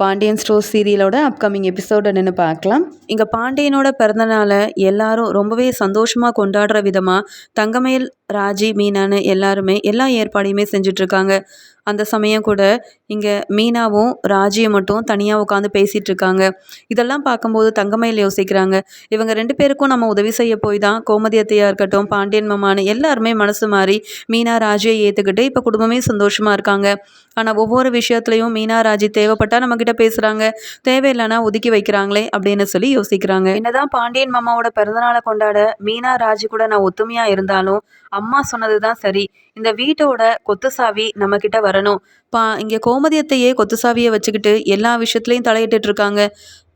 Pandian store சீரியலோட upcoming எபிசோட நின்று பார்க்கலாம். இங்கே பாண்டியனோட பிறந்தநாளை எல்லாரும் ரொம்பவே சந்தோஷமாக கொண்டாடுற விதமாக தங்கமயில் ராஜி மீனான்னு எல்லாருமே எல்லா ஏற்பாடையுமே செஞ்சிட்ருக்காங்க. அந்த சமயம் கூட இங்கே மீனாவும் ராஜியை மட்டும் தனியாக உட்காந்து பேசிகிட்டு இருக்காங்க இதெல்லாம் பார்க்கும்போது தங்கமயில் யோசிக்கிறாங்க. இவங்க ரெண்டு பேருக்கும் நம்ம உதவி செய்ய போய் தான் கோமதி அத்தையாக இருக்கட்டும் பாண்டியன் மமானு எல்லாருமே மனசு மாறி மீனா ராஜியை ஏற்றுக்கிட்டு இப்போ குடும்பமே சந்தோஷமாக இருக்காங்க. ஆனால் ஒவ்வொரு விஷயத்துலையும் மீனா ராஜி தேவைப்பட்டால் நம்மக்கிட்ட பேசுகிறாங்க தேவையில்லைனா ஒதுக்கி வைக்கிறாங்களே அப்படின்னு சொல்லி யோசிக்கிறாங்க. என்னதான் பாண்டியன் மாமாவோட பிறந்தநாளை கொண்டாட மீனா ராஜி கூட நான் ஒத்துமையாக இருந்தாலும் அம்மா சொன்னது தான் சரி. இந்த வீட்டோட கொத்து சாவி நம்மக்கிட்ட வரணும். பா இங்கே கோமதியத்தையே கொத்து சாவியை வச்சுக்கிட்டு எல்லா விஷயத்துலையும் தலையிட்டு இருக்காங்க.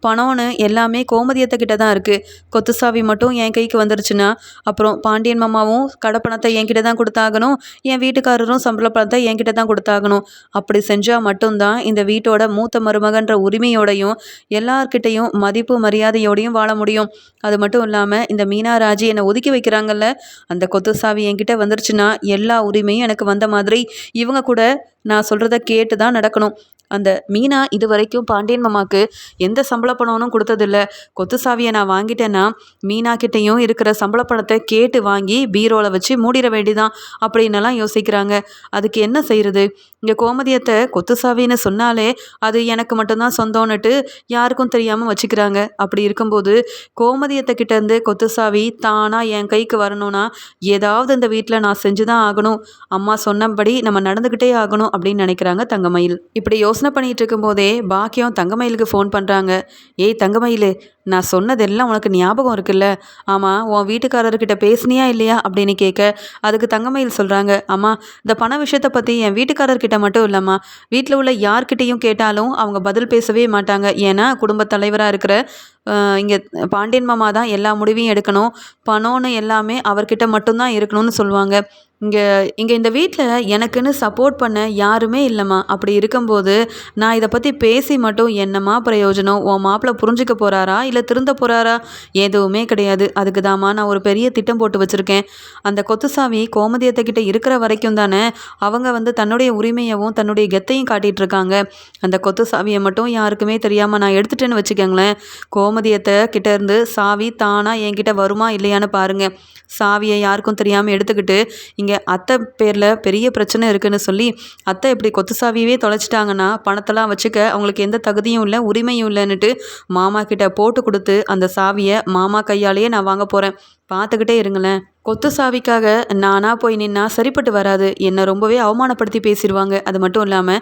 பணம்னு எல்லாமே கோமதியத்தை கிட்ட தான் இருக்குது கொத்து சாவி மட்டும் என் கைக்கு வந்துருச்சுன்னா அப்புறம் பாண்டியன் மாமாவும் கடை பணத்தை என்கிட்ட தான் கொடுத்தாகணும். என் வீட்டுக்காரரும் சம்பள பணத்தை என்கிட்ட தான் கொடுத்தாகணும். அப்படி செஞ்சால் மட்டும்தான் இந்த வீட்டோட மூத்த மருமகன்ற உரிமையோடையும் எல்லார்கிட்டையும் மதிப்பு மரியாதையோடையும் வாழ முடியும். அது மட்டும் இல்லாமல் இந்த மீனாராஜி என்னை ஒதுக்கி வைக்கிறாங்கல்ல அந்த கொத்து சாவி என்கிட்ட வந்துருச்சுன்னா எல்லா உரிமையும் எனக்கு வந்த மாதிரி இவங்க கூட நான் சொல்கிறத கேட்டு தான் நடக்கணும். அந்த மீனா இது வரைக்கும் பாண்டியன் மாமாவுக்கு எந்த சம்பள பணம்னும் கொடுத்ததில்ல. கொத்து சாவியை நான் வாங்கிட்டேன்னா மீனா கிட்டேயும் இருக்கிற சம்பள பணத்தை கேட்டு வாங்கி பீரோவில் வச்சு மூடிட வேண்டிதான் அப்படின்னலாம் யோசிக்கிறாங்க. அதுக்கு என்ன செய்கிறது இங்கே கோமதியத்தை கொத்து சாவின்னு சொன்னாலே அது எனக்கு மட்டும்தான் சொந்தம்னுட்டு யாருக்கும் தெரியாமல் வச்சுக்கிறாங்க. அப்படி இருக்கும்போது கோமதியத்தை கிட்டேருந்து கொத்து சாவி தானாக என் கைக்கு வரணும்னா ஏதாவது இந்த வீட்டில் நான் செஞ்சு தான் ஆகணும். அம்மா சொன்னபடி நம்ம நடந்துக்கிட்டே ஆகணும் அப்படின்னு நினைக்கிறாங்க தங்கமயில். இப்படி யோசனை பண்ணிகிட்டு இருக்கும்போதே பாக்கியம் தங்கமயிலுக்கு ஃபோன் பண்ணுறாங்க ஏய் தங்கமயில் நான் சொன்னதெல்லாம் உனக்கு ஞாபகம் இருக்குல்ல? ஆமாம் உன் வீட்டுக்காரர்கிட்ட பேசுனியா இல்லையா? அப்படின்னு கேட்க அதுக்கு தங்கமயில் சொல்கிறாங்க அம்மா இந்த பண விஷயத்தை பற்றி என் வீட்டுக்காரர்கிட்ட மட்டும் இல்லைம்மா. வீட்டில் உள்ள யார்கிட்டையும் கேட்டாலும் அவங்க பதில் பேசவே மாட்டாங்க. ஏன்னா குடும்பத் தலைவராக இருக்கிற இங்கே பாண்டியன் மாமா தான் எல்லா முடிவையும் எடுக்கணும். பணம்னு எல்லாமே அவர்கிட்ட மட்டும்தான் இருக்கணும்னு சொல்லுவாங்க. இங்கே இங்கே இந்த வீட்டில் எனக்குன்னு சப்போர்ட் பண்ண யாருமே இல்லைம்மா. அப்படி இருக்கும்போது நான் இதை பற்றி பேசி மட்டும் என்னம்மா பிரயோஜனம்? உன் மாப்பிள்ளை புரிஞ்சுக்க போகிறாரா இல்லை திருந்த போகிறாரா எதுவுமே கிடையாது. அதுக்கு தாம்மா நான் ஒரு பெரிய திட்டம் போட்டு வச்சுருக்கேன். அந்த கொத்துசாமி கோமதியத்தைக்கிட்ட இருக்கிற வரைக்கும் தானே அவங்க வந்து தன்னுடைய உரிமையவும் தன்னுடைய கெத்தையும் காட்டிகிட்டு இருக்காங்க. அந்த கொத்து சாவியை மட்டும் யாருக்குமே தெரியாமல் நான் எடுத்துட்டேன்னு வச்சுக்கோங்களேன். கோமதியத்தை கிட்டேருந்து சாவி தானாக என்கிட்ட வருமா இல்லையான்னு பாருங்கள் சாவியை யாருக்கும் தெரியாமல் எடுத்துக்கிட்டு இங்கே அத்தை பேரில் பெரிய பிரச்சனை இருக்குதுன்னு சொல்லி அத்தை இப்படி கொத்து சாவியவே தொலைச்சிட்டாங்கன்னா பணத்தெல்லாம் வச்சுக்க அவங்களுக்கு எந்த தகுதியும் இல்லை உரிமையும் இல்லைன்னுட்டு மாமா கிட்ட போட்டு கொடுத்து அந்த சாவியை மாமா கையாலேயே நான் வாங்க போகிறேன் பார்த்துக்கிட்டே இருங்களேன். கொத்து சாவிக்காக நானாக போய் நின்னா சரிப்பட்டு வராது. என்னை ரொம்பவே அவமானப்படுத்தி பேசிடுவாங்க அது மட்டும் இல்லாமல்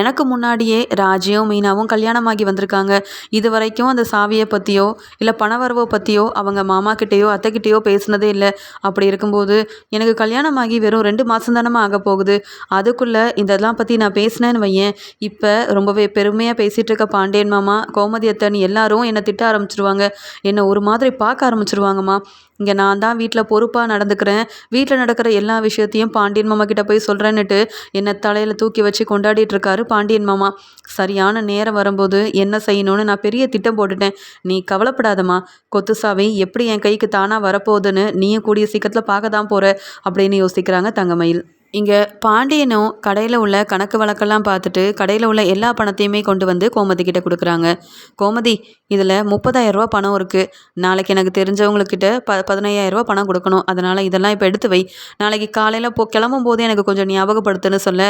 எனக்கு முன்னாடியே ராஜியும் மீனாவும் கல்யாணமாகி வந்திருக்காங்க. இது வரைக்கும் அந்த சாவியை பற்றியோ இல்லை பணவரவோ பற்றியோ அவங்க மாமா கிட்டேயோ அத்தைக்கிட்டேயோ பேசினதே இல்லை. அப்படி இருக்கும்போது எனக்கு கல்யாணமாகி வெறும் ரெண்டு மாதம் தானமாக ஆக போகுது. அதுக்குள்ளே இதெல்லாம் பற்றி நான் பேசினேன்னு வையேன். இப்போ ரொம்பவே பெருமையாக பேசிகிட்டு இருக்க பாண்டியன் மாமா கோமதி அத்தன் எல்லாரும் என்னை திட்ட ஆரம்பிச்சிருவாங்க. என்னை ஒரு மாதிரி பார்க்க ஆரம்பிச்சிருவாங்கம்மா. இங்கே நான் தான் வீட்டில் பொறுப்பாக நடந்துக்கிறேன். வீட்டில் நடக்கிற எல்லா விஷயத்தையும் பாண்டியன் மாமா கிட்ட போய் சொல்கிறேன்னுட்டு என்னை தலையில் தூக்கி வச்சு கொண்டாடிட்டு இருக்காரு பாண்டியன் மாமா. சரியான நேரம் வரும்போது என்ன செய்யணும்னு நான் பெரிய திட்டம் போட்டுட்டேன். நீ கவலைப்படாதம்மா. கொத்துசாவி எப்படி என் கைக்கு தானாக வரப்போகுதுன்னு நீயும் கூடிய சீக்கிரத்தில் பார்க்க தான் போகிற அப்படின்னு யோசிக்கிறாங்க தங்கமயில். இங்கே பாண்டியனும் கடையில் உள்ள கணக்கு வழக்கெல்லாம் பார்த்துட்டு கடையில் உள்ள எல்லா பணத்தையுமே கொண்டு வந்து கோமதி கிட்ட கொடுக்குறாங்க. கோமதி இதில் முப்பதாயிரரூபா பணம் இருக்குது நாளைக்கு எனக்கு தெரிஞ்சவங்கக்கிட்ட ப பதினையாயிரரூபா பணம் கொடுக்கணும். அதனால் இதெல்லாம் இப்போ எடுத்து வை. நாளைக்கு காலையில் போ கிளம்பும் போது எனக்கு கொஞ்சம் ஞாபகப்படுத்துன்னு சொல்ல.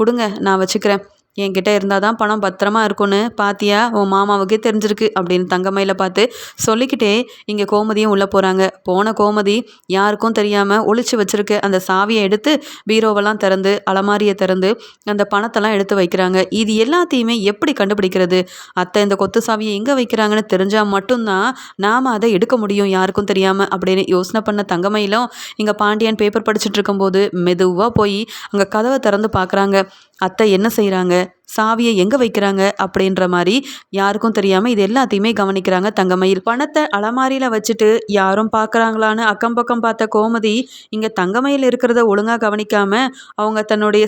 கொடுங்க நான் வச்சுக்கிறேன். என்கிட்ட இருந்தால் தான் பணம் பத்திரமா இருக்கும்னு. பாத்தியா? உன் மாமாவுக்கே தெரிஞ்சிருக்கு அப்படின்னு தங்கமயில பார்த்து சொல்லிக்கிட்டே இங்கே கோமதியும் உள்ளே போகிறாங்க போன கோமதி யாருக்கும் தெரியாமல் ஒழிச்சு வச்சுருக்க அந்த சாவியை எடுத்து பீரோவெல்லாம் திறந்து அலமாரியை திறந்து அந்த பணத்தெல்லாம் எடுத்து வைக்கிறாங்க. இது எல்லாத்தையுமே எப்படி கண்டுபிடிக்கிறது? அத்தை இந்த கொத்து சாவியை எங்கே வைக்கிறாங்கன்னு தெரிஞ்சால் மட்டும்தான் நாம் அதை எடுக்க முடியும் யாருக்கும் தெரியாமல் அப்படின்னு யோசனை பண்ண தங்கமயிலும் இங்கே பாண்டியன் பேப்பர் படிச்சுட்டு இருக்கும்போது மெதுவாக போய் அங்கே கதவை திறந்து பார்க்குறாங்க. அத்தை என்ன செய்கிறாங்க சாவியை எங்கே வைக்கிறாங்க அப்படின்ற மாதிரி யாருக்கும் தெரியாமல் இது எல்லாத்தையுமே கவனிக்கிறாங்க தங்கமயில். பணத்தை அலமாரியில் வச்சுட்டு யாரும் பார்க்குறாங்களான்னு அக்கம் பக்கம் பார்த்த கோமதி இங்கே தங்கமயில் இருக்கிறத ஒழுங்காக கவனிக்காமல் அவங்க தன்னுடைய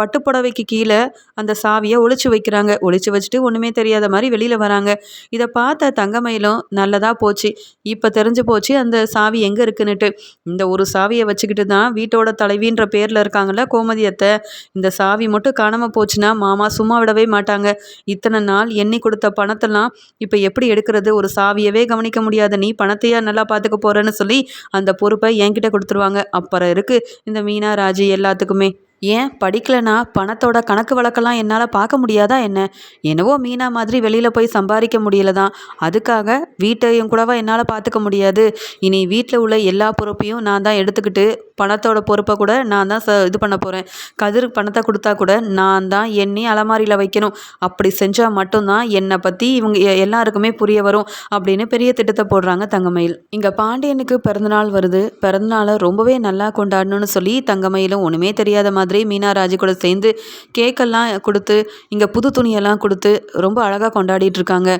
பட்டுப்புடவைக்கு கீழே அந்த சாவியை ஒழிச்சு வைக்கிறாங்க. ஒழிச்சு வச்சுட்டு ஒன்றுமே தெரியாத மாதிரி வெளியில் வராங்க. இதை பார்த்த தங்கமயிலும் நல்லதாக போச்சு. இப்போ தெரிஞ்சு போச்சு அந்த சாவி எங்கே இருக்குன்னுட்டு. இந்த ஒரு சாவியை வச்சுக்கிட்டு தான் வீட்டோட தலைவின்ற பேரில் இருக்காங்கல்ல கோமதியத்தை இந்த சாவி மட்டும் காணாமல் போச்சுன்னா மாமா அம்மா சும்மா விடவே மாட்டாங்க. இத்தனை நாள் எண்ணி கொடுத்த பணத்தெல்லாம் இப்போ எப்படி எடுக்கிறது? ஒரு சாவியவே கவனிக்க முடியாத. நீ பணத்தையா நல்லா பார்த்துக்க போகிறேன்னு சொல்லி அந்த பொறுப்பை என்கிட்ட கொடுத்துருவாங்க. அப்புறம் இருக்குது இந்த மீனா ராஜி எல்லாத்துக்குமே. ஏன் படிக்கலைன்னா பணத்தோட கணக்கு வழக்கெல்லாம் என்னால் பார்க்க முடியாதா என்ன? என்னவோ மீனா மாதிரி வெளியில் போய் சம்பாதிக்க முடியல தான் அதுக்காக வீட்டையும் கூடவா என்னால் பார்த்துக்க முடியாது. இனி வீட்டில் உள்ள எல்லா பொறுப்பையும் நான் தான் எடுத்துக்கிட்டு பணத்தோட பொறுப்பை கூட நான் தான் ச இது பண்ண போகிறேன் கதிர் பணத்தை கொடுத்தா கூட நான் தான் எண்ணி அலமாரியில் வைக்கணும். அப்படி செஞ்சால் மட்டும்தான் என்னை பற்றி இவங்க எல்லாருக்குமே புரிய வரும் அப்படின்னு பெரிய திட்டத்தை போடுறாங்க தங்கமயில். இங்கே பாண்டியனுக்கு பிறந்தநாள் வருது. பிறந்தநாளை ரொம்பவே நல்லா கொண்டாடணும்னு சொல்லி தங்கமயிலும் ஒன்றுமே தெரியாத மாதிரி மாதிரி மீனாராஜி கூட சேர்ந்து கேக்கெல்லாம் கொடுத்து இங்கே புது துணியெல்லாம் கொடுத்து ரொம்ப அழகாக கொண்டாடிட்டு இருக்காங்க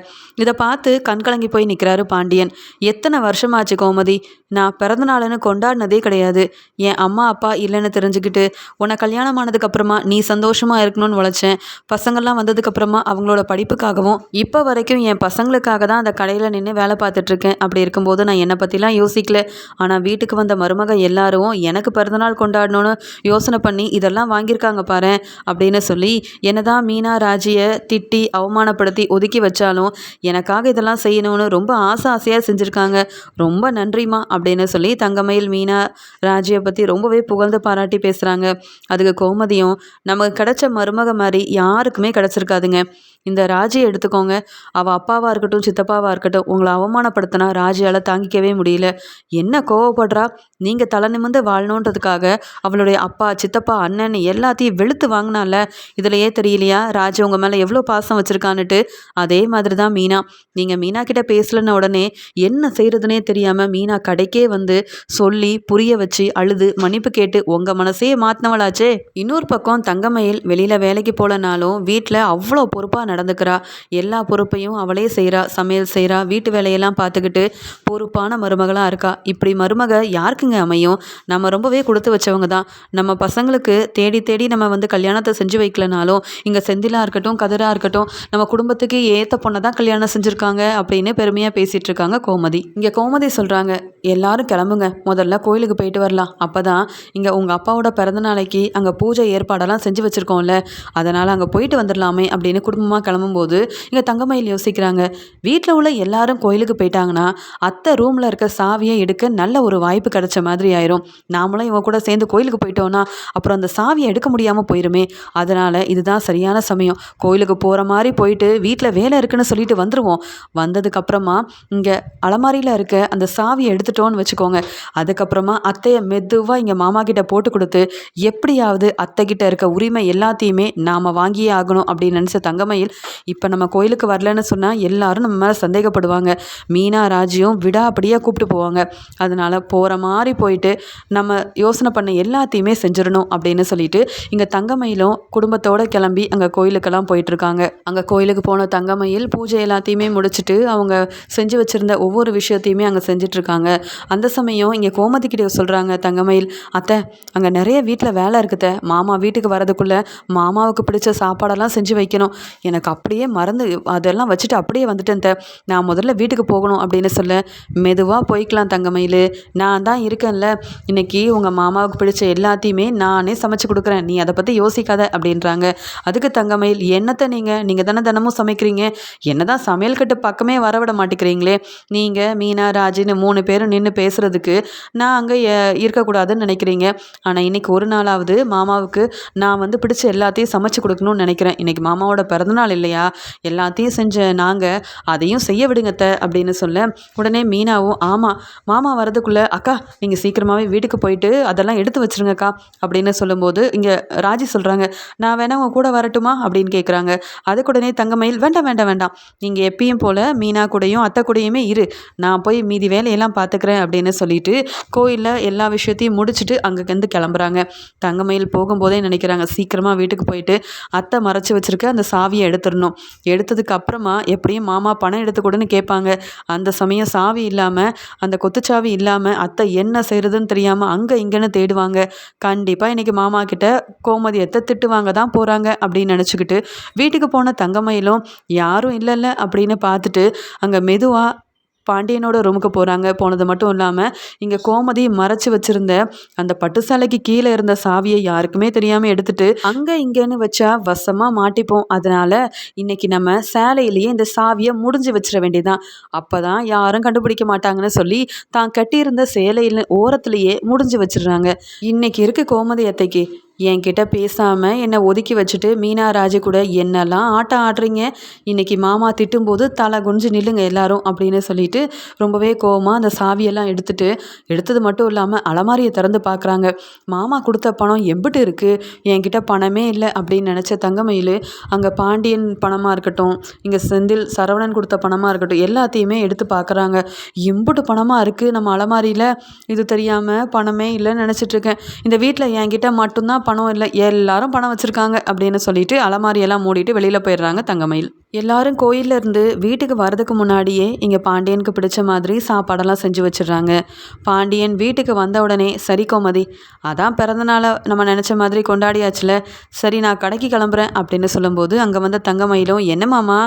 இதை பார்த்து கண்கலங்கி போய் நிற்கிறாரு பாண்டியன். எத்தனை வருஷமாச்சு கோமதி? நான் பிறந்தநாளன்னு கொண்டாடினதே கிடையாது. என் அம்மா அப்பா இல்லைன்னு தெரிஞ்சுக்கிட்டு உன்னை கல்யாணம் ஆனதுக்கப்புறமா நீ சந்தோஷமாக இருக்கணும்னு உழைச்சேன். பசங்கள்லாம் வந்ததுக்கப்புறமா அவங்களோட படிப்புக்காகவும் இப்போ வரைக்கும் என் பசங்களுக்காக தான் அந்த கடையில் நின்று வேலை பார்த்துட்ருக்கேன் அப்படி இருக்கும்போது நான் என்னை பற்றிலாம் யோசிக்கல. ஆனால் வீட்டுக்கு வந்த மருமக எல்லாரும் எனக்கு பிறந்தநாள் கொண்டாடணும்னு யோசனை பண்ணி இதெல்லாம் வாங்கியிருக்காங்க பாரு அப்படின்னு சொல்லி என்னதான் மீனா ராஜியை திட்டி அவமானப்படுத்தி ஒதுக்கி வச்சாலும் எனக்காக இதெல்லாம் செய்யணும்னு ரொம்ப ஆசை ஆசையாக செஞ்சுருக்காங்க. ரொம்ப நன்றிம்மா அப்படின்னு சொல்லி தங்கமயில் மீனா ராஜியை பற்றி ரொம்பவே புகழ்ந்து பாராட்டி பேசுகிறாங்க அதுக்கு கோமதியும் நமக்கு கிடைச்ச மருமக மாதிரி யாருக்குமே கிடச்சிருக்காதுங்க. இந்த ராஜியை எடுத்துக்கோங்க. அவள் அப்பாவாக இருக்கட்டும் சித்தப்பாவாக இருக்கட்டும் உங்களை அவமானப்படுத்தினா ராஜியால் தாங்கிக்கவே முடியல. என்ன கோவப்படுறா? நீங்கள் தலை நிமிந்து வாழணுன்றதுக்காக அவளுடைய அப்பா சித்தப்பா அண்ணன் எல்லாத்தையும் வெளுத்து வாங்கினால. இதுலையே தெரியலையா? ராஜி உங்கள் மேலே எவ்வளோ பாசம் வச்சுருக்கான்னுட்டு. அதே மாதிரி தான் மீனா. நீங்கள் மீனா கிட்ட பேசலன்ன உடனே என்ன செய்கிறதுனே தெரியாமல் மீனா கடைக்கே வந்து சொல்லி புரிய வச்சு அழுது மன்னிப்பு கேட்டு உங்கள் மனசே மாற்றினவளாச்சே இன்னொரு பக்கம் தங்கமயில் வெளியில் வேலைக்கு போகலனாலும் வீட்டில் அவ்வளோ பொறுப்பாக நடந்துக்கிறா. எல்லா பொறுப்பையும் அவளே செய்கிறா சமையல் செய்கிறா வீட்டு வேலையெல்லாம் பார்த்துக்கிட்டு பொறுப்பான மருமகளாக இருக்கா. இப்படி மருமக யாருக்குங்க அமையும்? நம்ம ரொம்பவே கொடுத்து வச்சவங்க தான். நம்ம பசங்களுக்கு தேடி தேடி நம்ம வந்து கல்யாணத்தை செஞ்சு வைக்கலனாலும் இங்கே செந்திலாக இருக்கட்டும் கதிராக இருக்கட்டும் நம்ம குடும்பத்துக்கு ஏற்ற பொண்ணை தான் கல்யாணம் செஞ்சுருக்காங்க அப்படின்னு பெருமையாக பேசிகிட்டு இருக்காங்க கோமதி. இங்கே கோமதி சொல்கிறாங்க எல்லாரும் கிளம்புங்க. முதல்ல கோயிலுக்கு போயிட்டு வரலாம். அப்போ தான் இங்கே உங்கள் அப்பாவோட பிறந்த நாளைக்கு அங்கே பூஜை ஏற்பாடெல்லாம் செஞ்சு வச்சுருக்கோம்ல. அதனால் அங்கே போயிட்டு வந்துடலாமே அப்படின்னு குடும்பமாக கிளம்பும்போது இங்கே தங்கமயில் யோசிக்கிறாங்க வீட்டில் உள்ள எல்லாரும் கோயிலுக்கு போயிட்டாங்கன்னா அத்தை ரூமில் இருக்க சாவியை எடுக்க நல்ல ஒரு வாய்ப்பு கிடைச்ச மாதிரி ஆயிரும். நாமளும் இவன் கூட சேர்ந்து கோயிலுக்கு போயிட்டோன்னா அப்புறம் அந்த சாவியை எடுக்க முடியாமல் போயிருமே. அதனால் இதுதான் சரியான சமயம். கோயிலுக்கு போகிற மாதிரி போயிட்டு வீட்டில் வேலை இருக்குன்னு சொல்லிட்டு வந்துடுவோம் வந்ததுக்கப்புறமா இங்கே அலமாரியில் இருக்க அந்த சாவியை எடுத்துட்டோன்னு வச்சுக்கோங்க. அதுக்கப்புறமா அத்தையை மெதுவாக இங்கே மாமா கிட்ட போட்டு கொடுத்து எப்படியாவது அத்தை கிட்ட இருக்க உரிமை எல்லாத்தையுமே நாம் வாங்கியே ஆகணும் அப்படின்னு நினச்ச தங்கமயில் இப்போ நம்ம கோயிலுக்கு வரலன்னு சொன்னால் எல்லாரும் நம்ம மேலே சந்தேகப்படுவாங்க. மீனா ராஜியும் விடாப்படியாக கூப்பிட்டு போவாங்க. அதனால் போகிற மாதிரி போயிட்டு நம்ம யோசனை பண்ண எல்லாத்தையுமே செஞ்சிடணும் அப்படின்னு சொல்லிட்டு இங்கே தங்கமயிலும் குடும்பத்தோடு கிளம்பி அங்கே கோயிலுக்கெல்லாம் போயிட்டுருக்காங்க. அங்கே கோயிலுக்கு போன தங்கமயில் பூஜை எல்லாத்தையுமே முடிச்சுட்டு அவங்க செஞ்சு வச்சுருந்த ஒவ்வொரு விஷயத்தையுமே அங்கே செஞ்சிட்ருக்காங்க அந்த சமயம் இங்கே கோமதி கிட்ட சொல்கிறாங்க தங்கமயில் அத்தை அங்கே நிறைய வீட்டில் வேலை இருக்குத. மாமா வீட்டுக்கு வரதுக்குள்ளே மாமாவுக்கு பிடிச்ச சாப்பாடெல்லாம் செஞ்சு வைக்கணும். எனக்கு அப்படியே மறந்து அதெல்லாம் வச்சுட்டு அப்படியே வந்துட்டேன் த நான் முதல்ல வீட்டுக்கு போகணும் அப்படின்னு சொல்ல மெதுவாக போய்க்கலாம் தங்கமயில். நான் தான் இருக்கேன்ல. இன்றைக்கி உங்கள் மாமாவுக்கு பிடிச்ச எல்லாத்தையுமே நானே சமைச்சு கொடுக்குறேன். நீ அதை பற்றி யோசிக்காத அப்படின்றாங்க. அதுக்கு தங்கமயில் என்னத்தை நீங்கள் நீங்கள் தானே தினமும் சமைக்கிறீங்க. என்ன தான் சமையல் கட்டு பக்கமே வரவிட மாட்டேங்கிறீங்களே. நீங்கள் மீனா ராஜின்னு மூணு பேரும் நின்று பேசுகிறதுக்கு நான் அங்கே இருக்கக்கூடாதுன்னு நினைக்கிறீங்க. ஆனால் இன்றைக்கி ஒரு நாளாவது மாமாவுக்கு நான் வந்து பிடிச்ச எல்லாத்தையும் சமைச்சு கொடுக்கணும்னு நினைக்கிறேன். இன்றைக்கி மாமாவோட பிறந்தநாள் இல்லையா? எல்லாத்தையும் செஞ்ச நாங்கள் அதையும் செய்ய விடுங்கத்த அப்படின்னு சொல்ல உடனே மீனாவும் ஆமாம் மாமா வரதுக்குள்ளே அக்கா நீங்கள் சீக்கிரமாகவே வீட்டுக்கு போயிட்டு அதெல்லாம் எடுத்து வச்சுருங்கக்கா அப்படின்னு சொல்லும்போது இங்கே ராஜி சொல்கிறாங்க நான் வேணா உங்கள் கூட வரட்டுமா? அப்படின்னு கேட்குறாங்க அதுக்கு உடனே தங்கமயில் வேண்டாம் வேண்டாம் வேண்டாம். நீங்கள் எப்பயும் போல் மீனா கூடையும் அத்தை கூடையுமே இரு. நான் போய் மீதி வேலையெல்லாம் பார்த்துக்கிறேன் அப்படின்னு சொல்லிட்டு கோயிலில் எல்லா விஷயத்தையும் முடிச்சுட்டு அங்கேருந்து கிளம்புறாங்க. தங்கமயில் போகும்போதே நினைக்கிறாங்க சீக்கிரமாக வீட்டுக்கு போயிட்டு அத்தை மறைச்சி வச்சுருக்க அந்த சாவியை எடுத்துடணும். எடுத்ததுக்கு அப்புறமா எப்படியும் மாமா பணம் எடுத்துக்கூடன்னு கேட்பாங்க. அந்த சமயம் சாவி இல்லாமல் அந்த கொத்துச்சாவி இல்லாமல் அத்தை என்ன செய்கிறதுன்னு தெரியாமல் அங்கே இங்கேன்னு தேடுவாங்க. கண்டிப்பாக இன்றைக்கி மாமா கிட்ட கோமதியத்தை திட்டுவாங்க தான் போகிறாங்க அப்படின்னு நினச்சிக்கிட்டு வீட்டுக்கு போன தங்கமயிலும் யாரும் இல்லைல்ல அப்படின்னு பார்த்துட்டு அங்கே மெதுவாக பாண்டியனோட ரூமுக்கு போகிறாங்க போனது மட்டும் இல்லாமல் இங்கே கோமதி மறைச்சி வச்சுருந்த அந்த பட்டு சேலைக்கு கீழே இருந்த சாவியை யாருக்குமே தெரியாமல் எடுத்துட்டு அங்கே இங்கேன்னு வச்சா வசமாக மாட்டிப்போம். அதனால் இன்னைக்கு நம்ம சேலையிலேயே இந்த சாவியை முடிஞ்சு வச்சிட வேண்டியதான் அப்போ தான் யாரும் கண்டுபிடிக்க மாட்டாங்கன்னு சொல்லி தான் கட்டியிருந்த சேலையில் ஓரத்துலேயே முடிஞ்சு வச்சிடுறாங்க. இன்றைக்கி இருக்குது கோமதி அத்தைக்கு. என்கிட்ட பேசாமல் என்னை ஒதுக்கி வச்சுட்டு மீனா ராஜு கூட என்னெல்லாம் ஆட்டம் ஆடுறீங்க? இன்றைக்கி மாமா திட்டும்போது தலை குனிஞ்சு நில்லுங்க எல்லாரும் அப்படின்னு சொல்லிட்டு ரொம்பவே கோவமாக அந்த சாவியெல்லாம் எடுத்துட்டு எடுத்தது மட்டும் இல்லாமல் அலமாரியை திறந்து பார்க்குறாங்க மாமா கொடுத்த பணம் எம்பிட்டு இருக்குது என்கிட்ட பணமே இல்லை அப்படின்னு நினச்ச தங்கமயில் அங்கே பாண்டியன் பணமாக இருக்கட்டும் இங்கே செந்தில் சரவணன் கொடுத்த பணமாக இருக்கட்டும் எல்லாத்தையுமே எடுத்து பார்க்குறாங்க எம்பிட்டு பணமாக இருக்குது நம்ம அலமாரியில்? இது தெரியாமல் பணமே இல்லைன்னு நினச்சிட்ருக்கேன் இந்த வீட்டில் என்கிட்ட மட்டும்தான் பணம் இல்லை எல்லாரும் பணம் வச்சுருக்காங்க அப்படின்னு சொல்லிட்டு அலமாரியெல்லாம் மூடிட்டு வெளியில் போயிடுறாங்க தங்கமயில். எல்லாரும் கோயில்ல இருந்து வீட்டுக்கு வரதுக்கு முன்னாடியே இங்கே பாண்டியனுக்கு பிடிச்ச மாதிரி சாப்பாடெல்லாம் செஞ்சு வச்சிடுறாங்க. பாண்டியன் வீட்டுக்கு வந்த உடனே சரி கோமதி அதான் பிறந்தநாளை நம்ம நினச்ச மாதிரி கொண்டாடியாச்சுல. சரி நான் கடைக்கு கிளம்புறேன் அப்படின்னு சொல்லும்போது அங்கே வந்த தங்கமயிலும் என்ன மாமா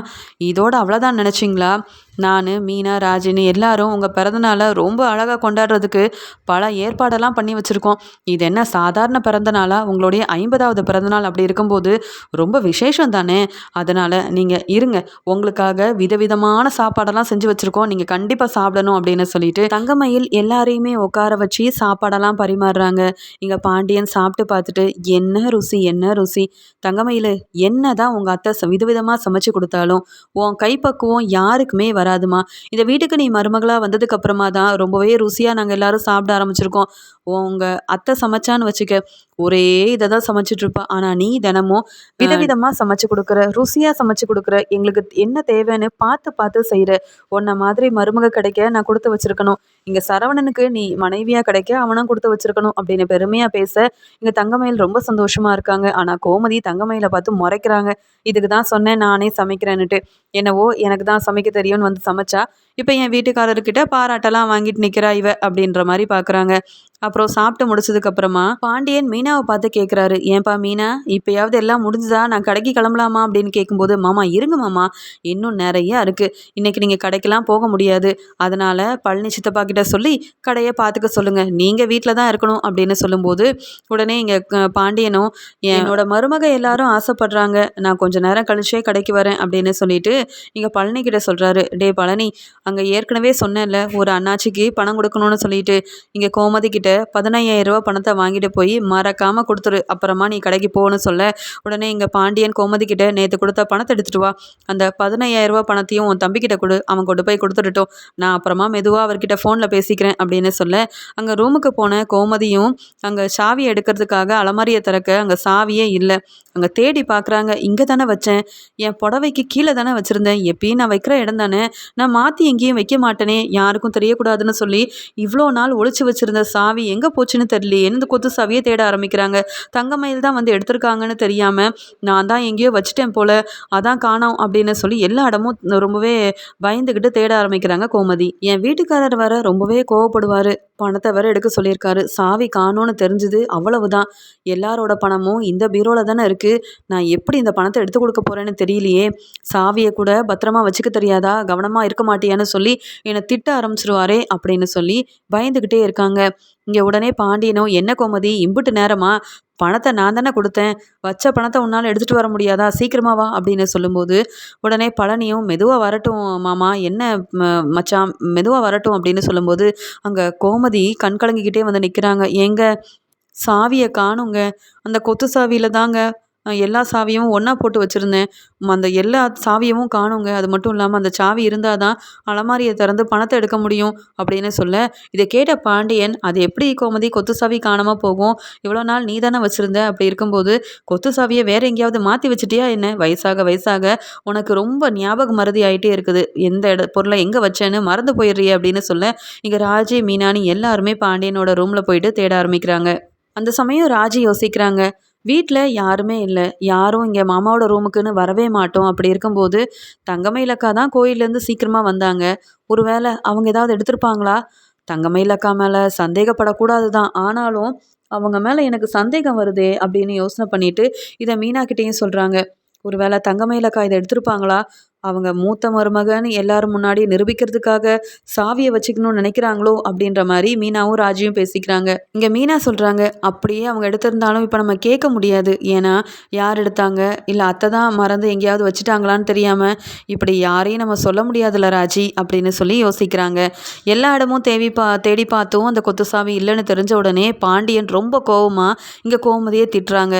இதோட அவ்வளோதான் நினச்சிங்களா? நான் மீனா ராஜினி எல்லாரும் உங்கள் பிறந்தநாளை ரொம்ப அழகாக கொண்டாடுறதுக்கு பல ஏற்பாடெல்லாம் பண்ணி வச்சுருக்கோம். இது என்ன சாதாரண பிறந்தநாளா உங்களுடைய ஐம்பதாவது பிறந்தநாள் அப்படி இருக்கும்போது ரொம்ப விசேஷம் தானே? அதனால் நீங்கள் இருங்க. உங்களுக்காக விதவிதமான சாப்பாடெல்லாம் செஞ்சு வச்சுருக்கோம். நீங்கள் கண்டிப்பாக சாப்பிடணும் அப்படின்னு சொல்லிட்டு தங்கமயில் எல்லாரையுமே உட்கார வச்சு சாப்பாடெல்லாம் பரிமாறுறாங்க. இங்கே பாண்டியன் சாப்பிட்டு பார்த்துட்டு என்ன ருசி என்ன ருசி? தங்கமயில் என்ன தான் உங்கள் அத்தை ச- சமைச்சு கொடுத்தாலும் உன் கைப்பக்குவம் யாருக்குமே வர வராதுமா. இந்த வீட்டுக்கு நீ மருமகளாக வந்ததுக்கு அப்புறமா தான் ரொம்பவே ருசியாக நாங்கள் எல்லாரும் சாப்பிட ஆரம்பிச்சிருக்கோம். உங்கள் அத்தை சமைச்சான்னு வச்சுக்க ஒரே இதை தான் சமைச்சிட்டு ஆனால் நீ தினமும் விதவிதமாக சமைச்சு கொடுக்குற ருசியாக சமைச்சு கொடுக்குற எங்களுக்கு என்ன தேவைன்னு பார்த்து பார்த்து செய்கிற உன்னை மாதிரி மருமக கிடைக்க நான் கொடுத்து வச்சுருக்கணும். இங்கே சரவணனுக்கு நீ மனைவியாக கிடைக்க அவனும் கொடுத்து வச்சிருக்கணும் அப்படின்னு பெருமையாக பேச இங்கே தங்கமயில் ரொம்ப சந்தோஷமாக இருக்காங்க. ஆனால் கோமதி தங்கமயிலை பார்த்து முறைக்கிறாங்க. இதுக்கு தான் சொன்னேன் நானே சமைக்கிறேன்னுட்டு. என்னவோ எனக்கு தான் சமைக்க தெரியும்னு வந்து சமைச்சா இப்போ என் வீட்டுக்காரர்கிட்ட பாராட்டெல்லாம் வாங்கிட்டு நிற்கிறா இவ அப்படின்ற மாதிரி பார்க்குறாங்க அப்புறம் சாப்பிட்டு முடிச்சதுக்கு அப்புறமா பாண்டியன் மீனாவை பார்த்து கேட்குறாரு ஏன்பா மீனா இப்பயாவது எல்லாம் முடிஞ்சுதா? நான் கடைக்கு கிளம்பலாமா? அப்படின்னு கேட்கும்போது மாமா இருங்க மாமா. இன்னும் நிறைய இருக்குது இன்னைக்கு நீங்கள் கடைக்கெல்லாம் போக முடியாது. அதனால் பழனி சித்தப்பா கிட்ட சொல்லி கடையை பார்த்துக்க சொல்லுங்கள் நீங்கள் வீட்டில் தான் இருக்கணும். அப்படின்னு சொல்லும்போது உடனே இங்கே பாண்டியனும் என்னோட மருமக எல்லாரும் ஆசைப்படுறாங்க. நான் கொஞ்ச நேரம் கழிச்சே கடைக்கு வரேன். அப்படின்னு சொல்லிட்டு இங்கே பழனி கிட்ட சொல்கிறாரு டே பழனி அங்கே ஏற்கனவே சொன்னேன்ல ஒரு அண்ணாச்சிக்கு பணம் கொடுக்கணும்னு சொல்லிட்டு இங்கே கோமதி கிட்ட பதினையாயிரம் ரூபா பணத்தை வாங்கிட்டு போய் மறக்காமல் கொடுத்துரு அப்புறமா நீ கடைக்கு போகணும்னு சொல்ல. உடனே இங்கே பாண்டியன் கோமதி கிட்ட நேற்று கொடுத்த பணத்தை எடுத்துகிட்டு வா. அந்த பதினையாயிரம் ரூபா பணத்தையும் உன் தம்பிக்கிட்ட கொடு. அவன் கொண்டு போய் கொடுத்துட்டோம் நான் அப்புறமா மெதுவாக அவர்கிட்ட ஃபோனில் பேசிக்கிறேன் அப்படின்னு சொல்ல அங்கே ரூமுக்கு போன கோமதியும் அங்கே சாவி எடுக்கிறதுக்காக அலமாரியை திறக்க அங்கே சாவியே இல்லை. அங்கே தேடி பார்க்குறாங்க இங்கே தானே வச்சேன். என் புடவைக்கு கீழே தானே வச்சுருந்தேன். எப்பயும் நான் வைக்கிற இடம் தானே. நான் மாற்றி எங்கேயும் வைக்க மாட்டேனே. யாருக்கும் தெரியக்கூடாதுன்னு சொல்லி இவ்வளோ நாள் ஒழிச்சு வச்சுருந்த சாவி எங்கே போச்சுன்னு தெரியலையேன்னு இந்த கொத்து சாவியை தேட ஆரம்பிக்கிறாங்க. தங்கமயில் தான் வந்து எடுத்திருக்காங்கன்னு தெரியாமல் நான் தான் எங்கேயோ வச்சுட்டேன் போல. அதான் காணோம் அப்படின்னு சொல்லி எல்லா இடமும் ரொம்பவே பயந்துக்கிட்டு தேட ஆரம்பிக்கிறாங்க கோமதி. என் வீட்டுக்காரர் வர ரொம்பவே கோவப்படுவார். பணத்தை வேற எடுக்க சொல்லியிருக்காரு. சாவி காணோன்னு தெரிஞ்சுது அவ்வளவுதான். எல்லாரோட பணமும் இந்த பீரோவில் தானே இருக்குது நான் எப்படி இந்த பணத்தை எடுத்து கொடுக்க போகிறேன்னு தெரியலையே. சாவியை கூட பத்திரமா வச்சுக்க தெரியாதா? கவனமாக இருக்க மாட்டியான்னு சொல்லி என்னை திட்ட ஆரம்பிச்சிருவாரே அப்படின்னு சொல்லி பயந்துக்கிட்டே இருக்காங்க. இங்கே உடனே பாண்டியனும் என்ன கோமதி? இம்புட்டு நேரமா? பணத்தை நான் தானே கொடுத்தேன். வச்ச பணத்தை உன்னால் எடுத்துகிட்டு வர முடியாதா? சீக்கிரமா வா அப்படின்னு சொல்லும்போது உடனே பழனியும் மெதுவாக வரட்டும் மாமா என்ன ம- மச்சான்? மெதுவாக வரட்டும் அப்படின்னு சொல்லும்போது அங்கே கோமதி கண் கலங்கிக்கிட்டே வந்து நிற்கிறாங்க ஏங்க சாவியை காணுங்க. அந்த கொத்து சாவியில் தாங்க எல்லா சாவியும் ஒன்றா போட்டு வச்சுருந்தேன். அந்த எல்லா சாவியவும் காணுங்க. அது மட்டும் இல்லாமல் அந்த சாவி இருந்தால் தான் அலமாரியை திறந்து பணத்தை எடுக்க முடியும் அப்படின்னு சொல்ல இதை கேட்ட பாண்டியன் அது எப்படி கோமதி கொத்து சாவி காணாமல் போகும்? இவ்வளோ நாள் நீ தானே வச்சுருந்த? அப்படி இருக்கும்போது கொத்து சாவியை வேற எங்கேயாவது மாற்றி வச்சுட்டியா என்ன? வயசாக வயசாக உனக்கு ரொம்ப ஞாபக மறதி ஆகிட்டே இருக்குது. எந்த இட பொருளை எங்கே வச்சேன்னு மறந்து போயிடுறியே? அப்படின்னு சொல்ல இங்கே ராஜி மீனானி எல்லாருமே பாண்டியனோட ரூமில் போயிட்டு தேட ஆரம்பிக்கிறாங்க. அந்த சமயம் ராஜி யோசிக்கிறாங்க வீட்டில் யாருமே இல்லை. யாரும் இங்கே மாமாவோட ரூமுக்குன்னு வரவே மாட்டோம். அப்படி இருக்கும்போது தங்கமயிலக்கா தான் கோயிலேருந்து சீக்கிரமாக வந்தாங்க. ஒருவேளை அவங்க ஏதாவது எடுத்திருப்பாங்களா? தங்கமயிலக்கா மேலே சந்தேகப்படக்கூடாது தான் ஆனாலும் அவங்க மேலே எனக்கு சந்தேகம் வருதே அப்படின்னு யோசனை பண்ணிட்டு இதை மீனாக்கிட்டேயும் சொல்கிறாங்க ஒருவேளை தங்கமயிலக்கா இதை எடுத்திருப்பாங்களா? அவங்க மூத்த மருமகன்னு எல்லாரும் முன்னாடி நிரூபிக்கிறதுக்காக சாவியை வச்சுக்கணும்னு நினைக்கிறாங்களோ அப்படின்ற மாதிரி மீனாவும் ராஜியும் பேசிக்கிறாங்க. இங்கே மீனா சொல்கிறாங்க அப்படியே அவங்க எடுத்திருந்தாலும் இப்போ நம்ம கேட்க முடியாது. ஏன்னா யார் எடுத்தாங்க? இல்லை அத்தை தான் மறந்து எங்கேயாவது வச்சுட்டாங்களான்னு தெரியாமல் இப்படி யாரையும் நம்ம சொல்ல முடியாதுல்ல ராஜி அப்படின்னு சொல்லி யோசிக்கிறாங்க. எல்லா இடமும் தேவி பா தேடி பார்த்தும் அந்த கொத்து சாவி இல்லைன்னு தெரிஞ்ச உடனே பாண்டியன் ரொம்ப கோவமாக இங்கே கோமதியே திட்டுறாங்க.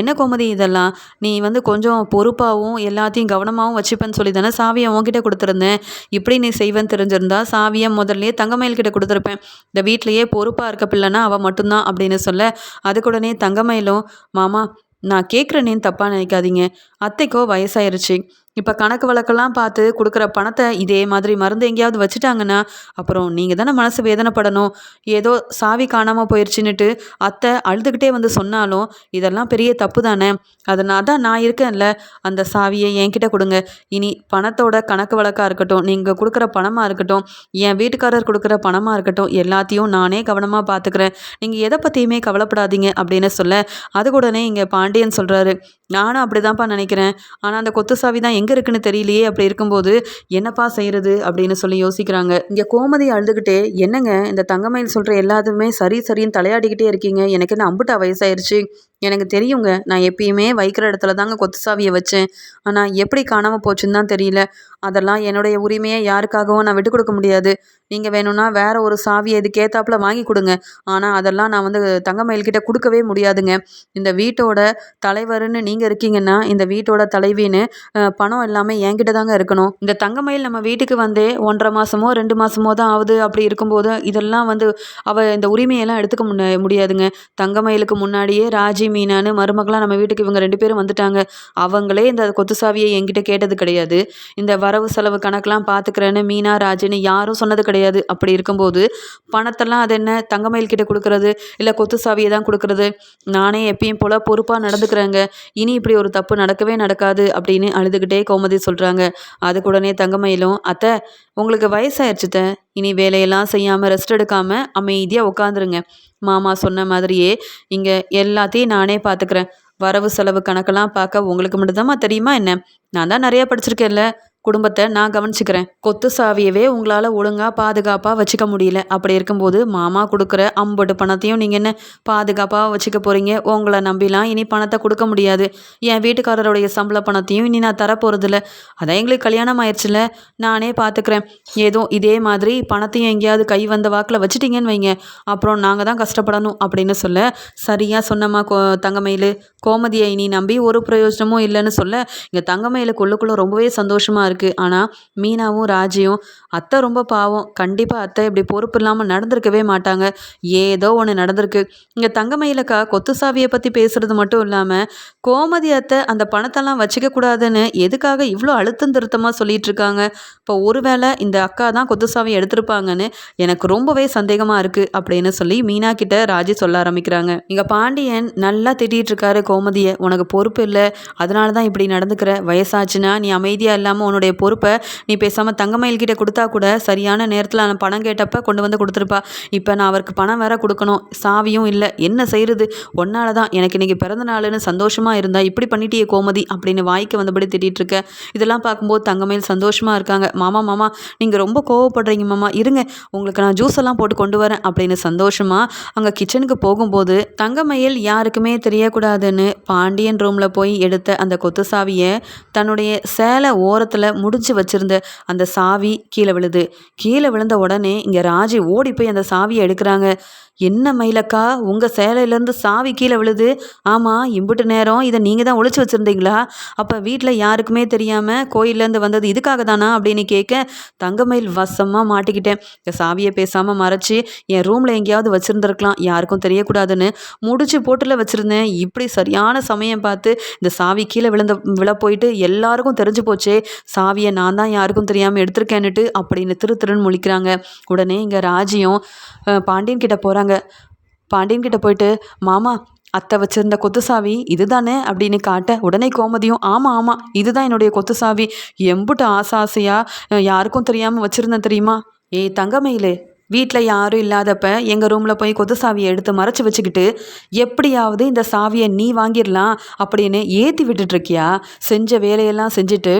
என்ன கோமதி இதெல்லாம்? நீ வந்து கொஞ்சம் பொறுப்பாகவும் எல்லாத்தையும் கவனமாகவும் வச்சுப்பேன்னு சொல்லி தானே சாவியை உன்கிட்ட கொடுத்துருந்தேன். இப்படி நீ செய்வேன்னு தெரிஞ்சிருந்தா சாவியை முதல்லயே தங்கமயில் கிட்ட கொடுத்துருப்பேன். இந்த வீட்லேயே பொறுப்பாக இருக்க பிள்ளைனா அவள் மட்டும்தான் அப்படின்னு சொல்ல அதுக்குடனே தங்கமயிலும் மாமா நான் கேட்குறேனேன்னு தப்பாக நினைக்காதீங்க. அத்தைக்கோ வயசாயிருச்சு. இப்போ கணக்கு வழக்கெல்லாம் பார்த்து கொடுக்குற பணத்தை இதே மாதிரி மருந்து எங்கேயாவது வச்சுட்டாங்கன்னா அப்புறம் நீங்கள் தானே மனசு வேதனைப்படணும். ஏதோ சாவி காணாமல் போயிடுச்சுன்னுட்டு அத்தை அழுதுகிட்டே வந்து சொன்னாலும் இதெல்லாம் பெரிய தப்பு தானே. அதனால் தான் நான் இருக்கேன்ல. அந்த சாவியை என்கிட்ட கொடுங்க. இனி பணத்தோட கணக்கு வழக்காக இருக்கட்டும் நீங்கள் கொடுக்குற பணமாக இருக்கட்டும் என் வீட்டுக்காரர் கொடுக்குற பணமாக இருக்கட்டும் எல்லாத்தையும் நானே கவனமாக பார்த்துக்கிறேன். நீங்கள் எதை பற்றியுமே கவலைப்படாதீங்க அப்படின்னு சொல்ல அது கூடனே இங்கே பாண்டியன் சொல்கிறாரு நானும் அப்படி தான்ப்பா நினைக்கிறேன். ஆனால் அந்த கொத்து சாவி தான் எங்கே இருக்குன்னு தெரியலையே அப்படி இருக்கும்போது என்னப்பா செய்கிறது அப்படின்னு சொல்லி யோசிக்கிறாங்க. இங்கே கோமதி அழுதுகிட்டே என்னங்க இந்த தங்கமயில் சொல்கிற எல்லாத்துமே சரி சரின்னு தலையாடிக்கிட்டே இருக்கீங்க. எனக்கு என்ன அம்புட்டா வயசாயிருச்சு? எனக்கு தெரியுங்க. நான் எப்பயுமே வைக்கிற இடத்துல தாங்க கொத்து சாவியை வச்சேன். ஆனால் எப்படி காணாமல் போச்சுன்னு தான் தெரியல. அதெல்லாம் என்னுடைய உரிமையை யாருக்காகவும் நான் விட்டு கொடுக்க முடியாது. நீங்கள் வேணும்னா வேற ஒரு சாவியை இதுக்கேத்தாப்புல வாங்கி கொடுங்க. ஆனால் அதெல்லாம் நான் வந்து தங்கமயில்கிட்ட கொடுக்கவே முடியாதுங்க. இந்த வீட்டோட தலைவர்னு நீங்கள் இருக்கீங்கன்னா இந்த வீட்டோட தலைவின்னு பணம் எல்லாமே என்கிட்ட தாங்க இருக்கணும். இந்த தங்கமயில் நம்ம வீட்டுக்கு வந்தே ஒன்றரை மாதமோ ரெண்டு மாதமோ தான் ஆகுது. அப்படி இருக்கும்போது இதெல்லாம் வந்து அவ இந்த உரிமையெல்லாம் எடுத்துக்க முடியாதுங்க. தங்கமயிலுக்கு முன்னாடியே ராஜி மீனான்னு மருமகளாக நம்ம வீட்டுக்கு இவங்க ரெண்டு பேரும் வந்துட்டாங்க. அவங்களே இந்த கொத்து சாவியை என்கிட்ட கேட்டது கிடையாது. இந்த வரவு செலவு கணக்கெலாம் பார்த்துக்கிறேன்னு மீனா ராஜின்னு யாரும் சொன்னது கிடையாது. அப்படி இருக்கும்போது பணத்தெல்லாம் அது என்ன? தங்கமயில் கிட்ட கொடுக்கறது? இல்லை கொத்து சாவியை தான் கொடுக்கறது? நானே எப்பயும் போல் பொறுப்பாக நடந்துக்கிறேங்க. இனி இப்படி ஒரு தப்பு நடக்கவே நடக்காது அப்படின்னு அழுதுகிட்டே கோமதி சொல்கிறாங்க அதுக்கு உடனே தங்கமயிலும் அத்தை உங்களுக்கு வயசாயிருச்சுத்த. இனி வேலையெல்லாம் செய்யாமல் ரெஸ்ட் எடுக்காமல் அமைதியாக உட்காந்துருங்க. மாமா சொன்ன மாதிரியே இங்கே எல்லாத்தையும் நானே பார்த்துக்கிறேன் வரவு செலவு கணக்கெல்லாம் பார்க்க உங்களுக்கு மட்டும்தாம்மா தெரியுமா என்ன? நான் தான் நிறையா படிச்சிருக்கேன்ல. குடும்பத்தை நான் கவனிச்சுக்கிறேன். கொத்து சாவியவே உங்களால் ஒழுங்காக பாதுகாப்பாக வச்சுக்க முடியல. அப்படி இருக்கும்போது மாமா கொடுக்குற அம்பட்டு பணத்தையும் நீங்கள் என்ன பாதுகாப்பாக வச்சுக்க போகிறீங்க உங்களை நம்பிலாம் இனி பணத்தை கொடுக்க முடியாது. என் வீட்டுக்காரருடைய சம்பள பணத்தையும் இனி நான் தரப்போகிறதில்ல அதான் எங்களுக்கு கல்யாணம் ஆயிடுச்சுல நானே பார்த்துக்கிறேன் ஏதோ இதே மாதிரி பணத்தையும் எங்கேயாவது கை வந்த வாக்கில் வச்சிட்டிங்கன்னு வைங்க. அப்புறம் நாங்கள் தான் கஷ்டப்படணும் அப்படின்னு சொல்ல சரியாக சொன்னம்மா கோ தங்கமயில். கோமதியை இனி நம்பி ஒரு பிரயோஜனமும் இல்லைன்னு சொல்ல இங்கே தங்கமயிலுக்குள்ளுக்குள்ளே ரொம்பவே சந்தோஷமாக இருக்குது ஆனால் மீனாவும் ராஜியும் அத்தை ரொம்ப பாவம். கண்டிப்பாக அத்தை இப்படி பொறுப்பு இல்லாமல் நடந்திருக்கவே மாட்டாங்க. ஏதோ ஒன்று நடந்திருக்கு. இங்கே தங்கமயிலக்கா கொத்து சாவியை பற்றி பேசுகிறது மட்டும் இல்லாமல் கோமதி அத்தை அந்த பணத்தெல்லாம் வச்சுக்கக்கூடாதுன்னு எதுக்காக இவ்வளோ அழுத்தம் திருத்தமாக சொல்லிட்டு இருக்காங்க? இப்போ ஒருவேளை இந்த அக்கா தான் கொத்து சாவியை எடுத்திருப்பாங்கன்னு எனக்கு ரொம்பவே சந்தேகமாக இருக்குது அப்படின்னு சொல்லி மீனா கிட்ட ராஜி சொல்ல ஆரம்பிக்கிறாங்க. இங்கே பாண்டியன் நல்லா திட்டிகிட்டு இருக்காரு கோமதியை. உனக்கு பொறுப்பு இல்லை. அதனால தான் இப்படி நடந்துக்கிற. வயசாச்சுன்னா நீ அமைதியாக இல்லாமல் உன்னுடைய பொறுப்பை நீ பேசாமல் தங்கமயில் கிட்டே கொடுத்தா கூட சரியான நேரத்தில் நான் பணம் கேட்டப்ப கொண்டு வந்து கொடுத்துருப்பா. இப்போ நான் அவருக்கு பணம் வேற கொடுக்கணும். சாவியும் இல்லை. என்ன செய்கிறது ஒன்னால தான் எனக்கு இன்னைக்கு பிறந்த நாளுன்னு சந்தோஷமாக இருந்தா இப்படி பண்ணிட்டியே கோமதி அப்படின்னு வாய்க்கு வந்தபடி திட்டிகிட்டு இருக்க. இதெல்லாம் பார்க்கும்போது தங்கமயில் சந்தோஷமாக இருக்காங்க. மாமா மாமா நீங்கள் ரொம்ப கோவப்படுறீங்க மாமா. இருங்க. உங்களுக்கு நான் ஜூஸ் எல்லாம் போட்டு கொண்டு வரேன் அப்படின்னு சந்தோஷமாக அங்கே கிச்சனுக்கு போகும்போது தங்கமயில் யாருக்குமே தெரியக்கூடாதுன்னு பாண்டியன் ரூமில் போய் எடுத்த அந்த கொத்து சாவியை தன்னுடைய சேலை ஓரத்தில் முடிச்சு வச்சிருந்த அந்த சாவி கீழே விழுது. கீழே விழுந்த உடனே இங்கே ராஜி ஓடி போய் அந்த சாவியை எடுக்கிறாங்க. என்ன மயிலக்கா உங்கள் சேலையிலேருந்து சாவி கீழே விழுது? ஆமாம் இம்புட்டு நேரம். இதை நீங்கள் தான் ஒழிச்சு வச்சுருந்தீங்களா? அப்போ வீட்டில் யாருக்குமே தெரியாமல் கோயிலேருந்து வந்தது இதுக்காக தானா அப்படின்னு கேட்க தங்கமயில் வசமாக மாட்டிக்கிட்டேன். இந்த சாவியை பேசாமல் மறைச்சி என் ரூமில் எங்கேயாவது வச்சுருந்துருக்கலாம். யாருக்கும் தெரியக்கூடாதுன்னு முடிச்சு போட்டில் வச்சுருந்தேன். இப்படி சரியான சமயம் பார்த்து இந்த சாவி கீழே விழுந்த விழ போயிட்டு எல்லாருக்கும் தெரிஞ்சு போச்சே. சாவியை நான் தான் யாருக்கும் தெரியாமல் எடுத்திருக்கேன்னுட்டு அப்படின்னு திரு திருன்னு முழிக்கிறாங்க. உடனே இங்கே ராஜியும் பாண்டியன் கிட்ட போகிறாங்க பாண்டியன் கிட்ட போயிட்டு மாமா அத்தை வச்சிருந்த கொத்து சாவி இதுதானே? அப்படின்னு காட்ட உடனே கோமதியும் ஆமாம் ஆமாம் இதுதான் என்னுடைய கொத்து சாவி. எம்புட்டு ஆசை ஆசையாக யாருக்கும் தெரியாமல் வச்சுருந்தேன் தெரியுமா? ஏய் தங்கமயிலே வீட்டில் யாரும் இல்லாதப்ப எங்கள் ரூமில் போய் கொத்து சாவியை எடுத்து மறைச்சி வச்சுக்கிட்டு எப்படியாவது இந்த சாவியை நீ வாங்கிடலாம் அப்படின்னு ஏற்றி விட்டுட்ருக்கியா செஞ்ச வேலையெல்லாம் செஞ்சுட்டு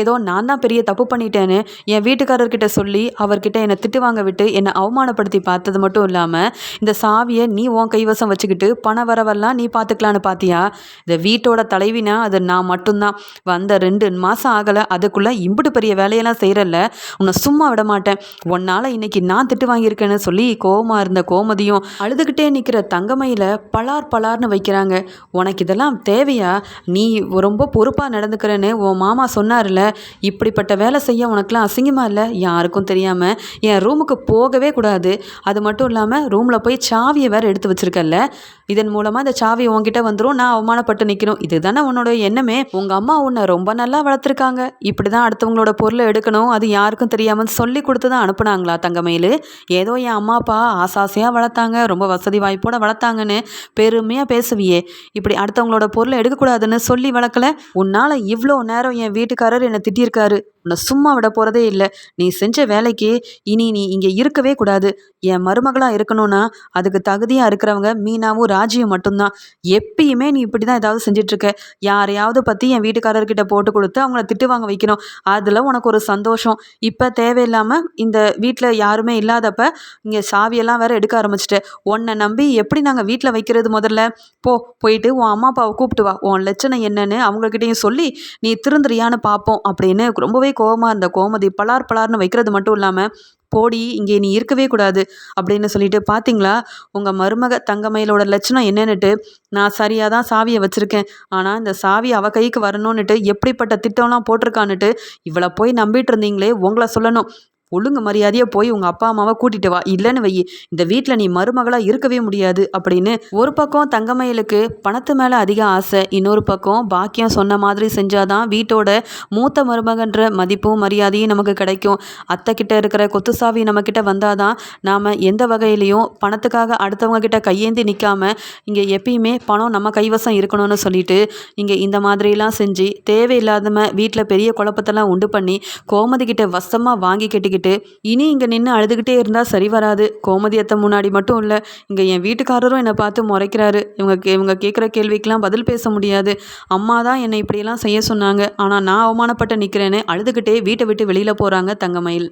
ஏதோ நான் தான் பெரிய தப்பு பண்ணிட்டேன்னு என் வீட்டுக்காரர்கிட்ட சொல்லி அவர்கிட்ட என்னை திட்டு வாங்க விட்டு என்னை அவமானப்படுத்தி பார்த்தது மட்டும் இல்லாமல் இந்த சாவியை நீ உன் கைவசம் வச்சுக்கிட்டு பண வரவெல்லாம் நீ பார்த்துக்கலான்னு பார்த்தியா இந்த வீட்டோட தலைவினா அது நான் மட்டும்தான். வந்த ரெண்டு மாதம் ஆகலை அதுக்குள்ளே இம்புட்டு பெரிய வேலையெல்லாம் செய்கிறல்ல உன்னை சும்மா விட மாட்டேன். உன்னால் இன்னைக்கு நான் திட்டு வாங்கியிருக்கேன்னு சொல்லி கோவமாக இருந்த கோமதியும் அழுதுகிட்டே நிற்கிற தங்கமையில் பலார் பலார்னு வைக்கிறாங்க. உனக்கு இதெல்லாம் தேவையா? நீ ரொம்ப பொறுப்பாக நடந்துக்கிறேன்னு உன் மாமா சொன்னார்ல இப்படிப்பட்ட வேலை செய்ய உனக்குலாம் அசிங்கமாக இல்லை? யாருக்கும் தெரியாமல் என் ரூமுக்கு போகவே கூடாது. அது மட்டும் இல்லாமல் ரூமில் போய் சாவியை வேறு எடுத்து வச்சுருக்கல்ல. இதன் மூலமாக இந்த சாவி உன்கிட்ட வந்துடும் நான் அவமானப்பட்டு நிற்கணும் இதுதானே உன்னோட எண்ணமே. உங்கள் அம்மா உன்னை ரொம்ப நல்லா வளர்த்துருக்காங்க. இப்படி தான் அடுத்தவங்களோட பொருளை எடுக்கணும். அது யாருக்கும் தெரியாமல் சொல்லி கொடுத்து தான் அனுப்புனாங்களா தங்கமயில்? ஏதோ என் அம்மா அப்பா ஆசாசையாக வளர்த்தாங்க. ரொம்ப வசதி வாய்ப்போட வளர்த்தாங்கன்னு பெருமையாக பேசுவியே. இப்படி அடுத்தவங்களோட பொருளை எடுக்கக்கூடாதுன்னு சொல்லி வளர்க்கல? உன்னால் இவ்வளோ நேரம் என் வீட்டுக்காரர் என்னை திட்டியிருக்காரு. உன்னை சும்மா விட போகிறதே இல்லை. நீ செஞ்ச வேலைக்கு இனி நீ இங்கே இருக்கவே கூடாது. என் மருமகளாக இருக்கணும்னா அதுக்கு தகுதியாக இருக்கிறவங்க மீனாவும் ராஜ்யம் மட்டும்தான். எப்பயுமே நீ இப்படி தான் ஏதாவது செஞ்சிட்ருக்க. யாரையாவது பற்றி என் வீட்டுக்காரர்கிட்ட போட்டு கொடுத்து அவங்கள திட்டு வாங்க வைக்கணும். அதில் உனக்கு ஒரு சந்தோஷம். இப்போ தேவையில்லாமல் இந்த வீட்டில் யாருமே இல்லாதப்ப இங்கே சாவியெல்லாம் வேறு எடுக்க ஆரம்பிச்சிட்டேன் உன்னை நம்பி எப்படி நாங்கள் வீட்டில் வைக்கிறது முதல்ல? போ போயிட்டு உன் அம்மா அப்பாவை கூப்பிட்டு வா. உன் லட்சணம் என்னன்னு அவங்கக்கிட்டையும் சொல்லி நீ திருந்துறியான்னு பார்ப்போம் அப்படின்னு ரொம்பவே கோவமாக இருந்த கோமதி பலார் பலார்னு வைக்கிறது மட்டும் இல்லாமல் போடி இங்கே நீ இருக்கவே கூடாது அப்படின்னு சொல்லிட்டு பார்த்தீங்களா உங்கள் மருமக தங்கமயிலோட லட்சணம் என்னன்னுட்டு நான் சரியாக தான் சாவியை வச்சுருக்கேன். ஆனால் இந்த சாவி அவ கைக்கு வரணும்னுட்டு எப்படிப்பட்ட திட்டம்லாம் போட்டிருக்கான்னுட்டு இவளை போய் நம்பிட்டு இருந்தீங்களே உங்களை சொல்லணும். ஒழுங்கு மரியாதையாக போய் உங்கள் அப்பா அம்மாவை கூட்டிகிட்டு வா. இல்லைன்னு வை இந்த வீட்டில் நீ மருமகளாக இருக்கவே முடியாது அப்படின்னு ஒரு பக்கம் தங்கமயிலுக்கு பணத்து மேலே அதிக ஆசை இன்னொரு பக்கம் பாக்கியம் சொன்ன மாதிரி செஞ்சாதான் வீட்டோட மூத்த மருமகன்ற மதிப்பும் மரியாதையும் நமக்கு கிடைக்கும். அத்தை கிட்ட இருக்கிற கொத்துசாவி நம்மக்கிட்ட வந்தால் தான் நாம் எந்த வகையிலையும் பணத்துக்காக அடுத்தவங்க கிட்ட கையேந்தி நிற்காம இங்கே எப்பயுமே பணம் நம்ம கைவசம் இருக்கணும்னு சொல்லிட்டு இங்கே இந்த மாதிரிலாம் செஞ்சு தேவையில்லாதம வீட்டில் பெரிய குழப்பத்தெல்லாம் உண்டு பண்ணி கோமதி கிட்ட வசமாக வாங்கி கட்டிக்கிட்டு சொல்லிட்டு இனி இங்கே நின்று அழுதுகிட்டே இருந்தால் சரி வராது. கோமதியத்தை முன்னாடி மட்டும் இல்லை இங்கே என் வீட்டுக்காரரும் என்னை பார்த்து முறைக்கிறாரு. இவங்க கே இவங்க கேட்குற கேள்விக்கெலாம் பதில் பேச முடியாது. அம்மா தான் என்னை இப்படியெல்லாம் செய்ய சொன்னாங்க. ஆனால் நான் அவமானப்பட்டு நிற்கிறேன்னு அழுதுகிட்டே வீட்டை விட்டு வெளியில் போகிறாங்க தங்கமயில்.